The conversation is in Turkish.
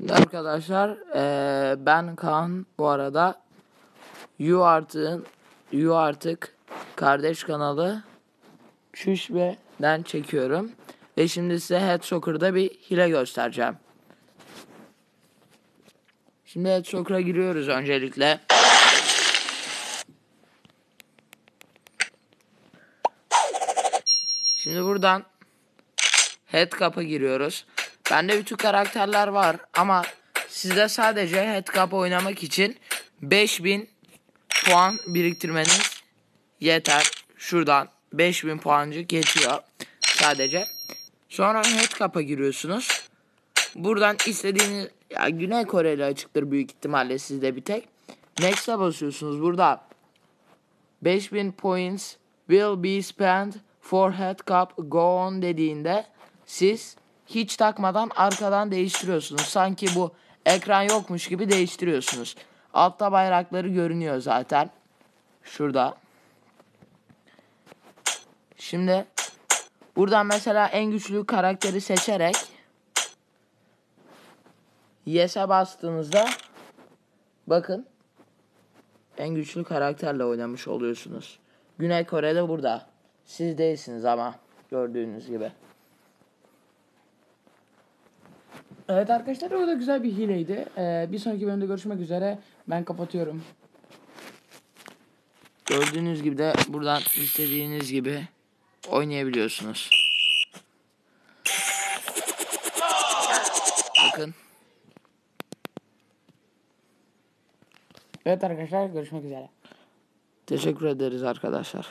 Şimdi arkadaşlar eee, ben Kaan bu arada You Artık'ın You Artık kardeş kanalı Çüş ve'den çekiyorum. Ve şimdi size Head Soccer'da bir hile göstereceğim. Şimdi Head Soccer'a giriyoruz öncelikle. Şimdi buradan Head Cup'a giriyoruz. Bende bütün karakterler var ama sizde sadece Head Cup oynamak için 5000 puan biriktirmeniz yeter. Şuradan 5000 puancık geçiyor sadece. Sonra Head Cup'a giriyorsunuz. Buradan istediğiniz ya Güney Koreli açıktır büyük ihtimalle sizde bir tek. Next'a basıyorsunuz. Burada 5000 points will be spent for head cup go on dediğinde siz hiç takmadan arkadan değiştiriyorsunuz. Sanki bu ekran yokmuş gibi değiştiriyorsunuz. Altta bayrakları görünüyor zaten. Şurada. Şimdi buradan mesela en güçlü karakteri seçerek Yes'e bastığınızda bakın en güçlü karakterle oynamış oluyorsunuz. Güney Kore'de burada. Siz değilsiniz ama gördüğünüz gibi. Evet arkadaşlar o da güzel bir hileydi. Ee, bir sonraki bölümde görüşmek üzere. Ben kapatıyorum. Gördüğünüz gibi de buradan istediğiniz gibi oynayabiliyorsunuz. Bakın. Evet arkadaşlar görüşmek üzere. Teşekkür ederiz arkadaşlar.